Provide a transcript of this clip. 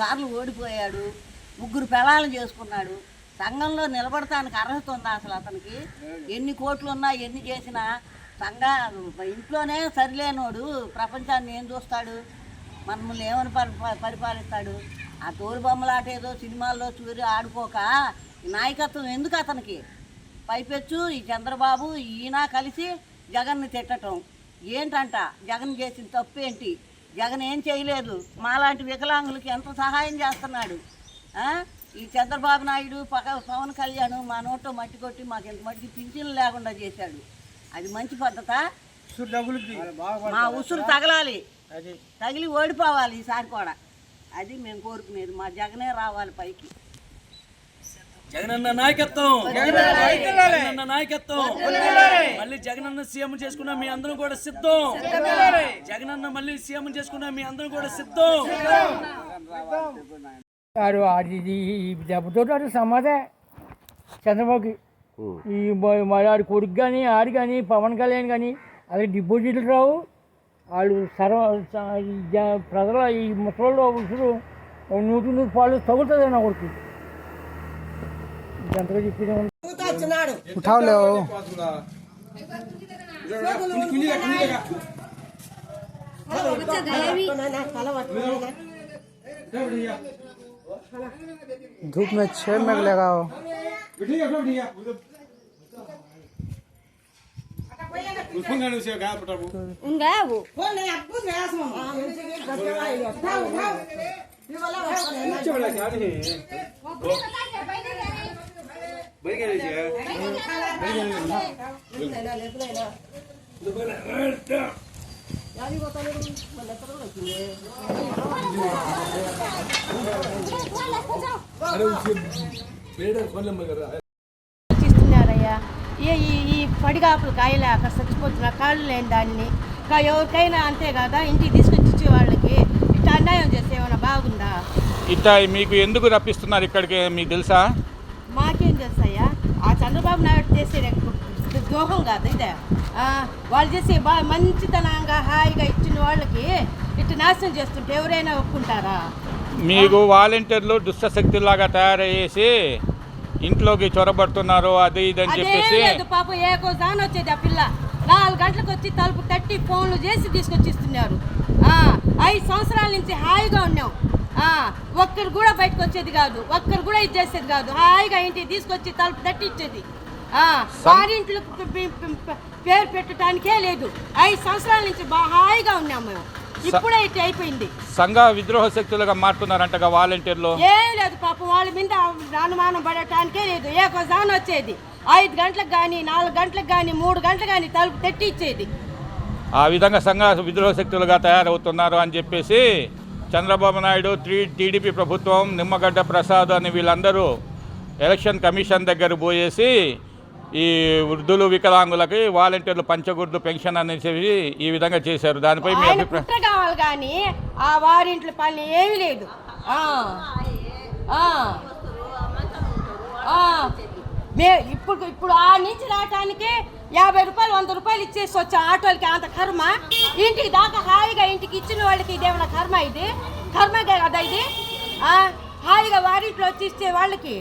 సార్లు ఓడిపోయాడు ముగ్గురు పెళాలు చేసుకున్నాడు. సంఘంలో నిలబడటానికి అర్హత ఉందా అసలు అతనికి? ఎన్ని కోట్లు ఉన్నా ఎన్ని చేసినా సంఘ ఇంట్లోనే సరిలేనోడు ప్రపంచాన్ని ఏం చూస్తాడు? మనల్ని ఏమని పరి పరిపాలిస్తాడు? ఆ తోలు బొమ్మలాట ఏదో సినిమాల్లో చూరి ఆడుకోక నాయకత్వం ఎందుకు అతనికి? పైపెచ్చు ఈ చంద్రబాబు ఈయన కలిసి జగన్ని తిట్టటం. ఏంటంట? జగన్ చేసిన తప్పు ఏంటి జగన్ ఏం చేయలేదు. మాలాంటి వికలాంగులకి ఎంత సహాయం చేస్తున్నాడు? ఆ? ఈ చంద్రబాబు నాయుడు పక పవన్ కళ్యాణ్ మా నోట్లో మట్టి కొట్టి మాకు ఇంత మట్టికి పింఛన్లు లేకుండా చేశాడు. అది మంచి పద్ధత? మా ఉసురు తగలాలి. తగిలి ఓడిపోవాలి ఈసారి కూడా. అది మేము కోరుకునేది. మా జగనే రావాలి పైకి. జగనన్న నాయకత్వం. జగనన్న నాయకత్వం. మళ్ళీ జగనన్న సీఎం చేసుకున్న మీ అందరం కూడా సిద్ధం. జగనన్న మళ్ళీ సీఎం చేసుకున్న మీ అందరం కూడా సిద్ధం. ఆడు ఆడి ఈ దెబ్బతో ఆడు సమాధే. చంద్రబాబుకి. ఈ మరి ఆడి కొడుకు కానీ ఆడు కానీ పవన్ కళ్యాణ్ కానీ అలాగే డిపాజిట్లు రావు. వాళ్ళు సర్వ ప్రజల ఈ ముసలోళ్ళు ఉసురు నూటి నూరు పాలు తగులుతుంది నా కొడుకు. उठाओ ले धूप में छह मिनट लगाओ। उन गया वो। नहीं ఇస్తున్నారయ్యా ఏ ఈ ఈ పడిగాపులు అక్కడ చచ్చిపోతున్న కాళ్ళు లేని దాన్ని. ఇంకా ఎవరికైనా అంతే కదా? ఇంటికి తీసుకొచ్చి ఇచ్చే వాళ్ళకి ఇట్లా అన్యాయం చేస్తే ఏమైనా బాగుందా? ఇట్ట మీకు ఎందుకు రప్పిస్తున్నారు ఇక్కడికి? మీకు తెలుసా? మాకేం తెలుసయ్యా? ఆ చంద్రబాబు నాయుడు చేసే ద్రోహం కాదు ఇదే. వాళ్ళు చేసే బాగా మంచితనంగా హాయిగా ఇచ్చిన వాళ్ళకి ఇట్లా నాశనం చేస్తుంటే ఎవరైనా ఒప్పుకుంటారా? మీకు వాలంటీర్లు దుష్ట శక్తులాగా తయారయ్యేసి ఇంట్లోకి చొరబడుతున్నారు అది ఇది అని చెప్పేసి పాపం ఏ కోసాని వచ్చేది ఆ పిల్ల. నాలుగు గంటలకు వచ్చి తలుపు తట్టి ఫోన్లు చేసి తీసుకొచ్చి ఇస్తున్నారు ఆ, ఐదు సంవత్సరాల నుంచి హాయిగా ఉన్నాం. ఒక్కరు కూడా బయటకు వచ్చేది కాదు. ఒక్కరు కూడా ఇది చేసేది కాదు. హాయిగా ఇంటికి తీసుకొచ్చి తలుపు తట్టి ఇచ్చేది ఆ, వారింట్లో పేరు పెట్టడానికే లేదు. ఐదు సంవత్సరాల నుంచి హాయిగా ఉన్నాం మేము. ఇప్పుడే ఇట్లా అయిపోయింది. సంఘ విద్రోహ శక్తులుగా మారుతున్నారంటగా వాలంటీర్లు? ఏం లేదు పాపం వాళ్ళ మీద అనుమానం పడటానికే లేదు. ఏ కొసాన్ వచ్చేది. ఐదు గంటలకు కానీ నాలుగు గంటలకు కానీ మూడు గంటలకు కానీ తలుపు తట్టి ఇచ్చేది ఆ విధంగా సంఘ విద్రోహ శక్తులుగా తయారవుతున్నారు అని చెప్పేసి చంద్రబాబు నాయుడు టీ టీడీపీ ప్రభుత్వం నిమ్మగడ్డ ప్రసాద్ అని వీళ్ళందరూ ఎలక్షన్ కమిషన్ దగ్గర పోయేసి ఈ వృద్ధులు వికలాంగులకి వాలంటీర్లు పంచగుర్దు పెన్షన్ అనేసి ఈ విధంగా చేశారు. దానిపై మీ అభిప్రాయం? కావాలి కానీ ఆ వారింట్లో పని ఏమీ లేదు. మే ఇప్పుడు ఇప్పుడు ఆ నుంచి రావటానికి యాభై రూపాయలు వంద రూపాయలు ఇచ్చేసి వచ్చాం ఆటోలకి అంత కర్మ. ఇంటికి దాకా హాయిగా ఇంటికి ఇచ్చిన వాళ్ళకి ఇదేమైనా కర్మ ఇది? కర్మ కదా ఇది? హాయిగా వారింట్లో వచ్చి ఇచ్చే వాళ్ళకి.